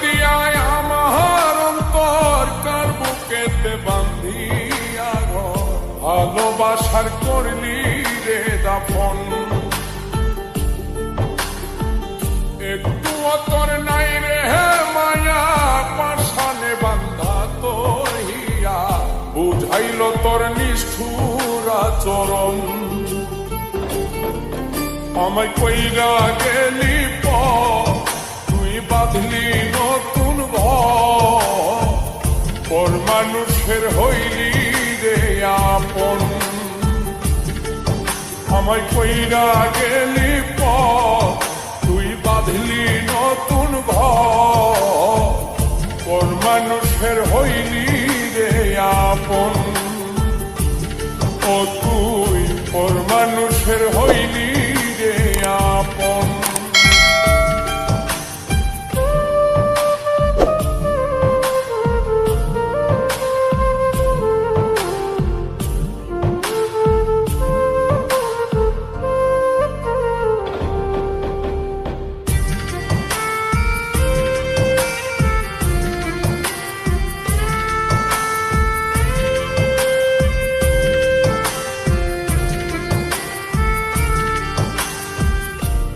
দিয়ায় আমার অন্তর ভালোবাসার করলি রে দাফন। একটু অতর নাই রে মায়া পাশানে বান্ধা বুঝাইল তোর নিষ্ঠুরা চরণ আমায় কইরা গেলি পর বাঁধলি নতুন পর মানুষের হইলি রে আপন? আমায় কইরা গেলি পথ, তুই বাঁধলি নতুন ঘর।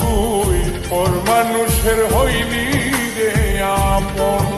তুই পর মানুষের হইলি রে আপন।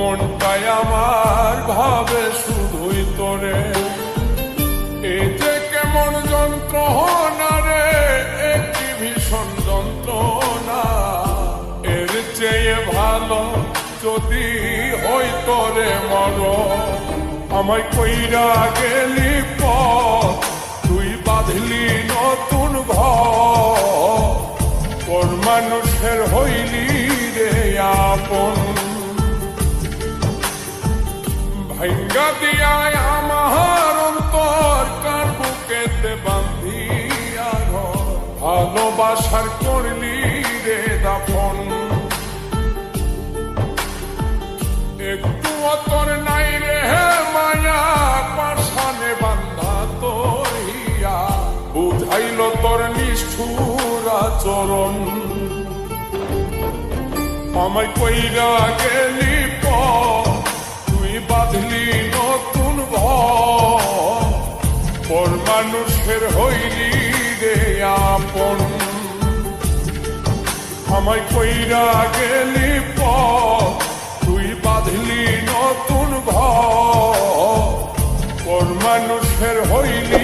মনটাই আমার ভাবে শুধুই তোরে। এই যে কেমন যন্ত্রণা রে, একটি ভীষণ যন্ত্রণা। এর চেয়ে ভালো যদি হই তোরে মর আমায় কইরা গেলি পথ, তুই বাঁধলি নতুন ঘর। মানুষের হইলি দিয়ায় আমার অন্তর কার বান্ধিয়া ঘর? করলি রে দাফন। নাই মায়া আমায় কইরা গেলি প তুই বাঁধলি পর মানুষের হইলি রে আপন। আমায় কইরা গেলি প তুই বাঁধলি নতুন ঘর। পর মানুষের হইলি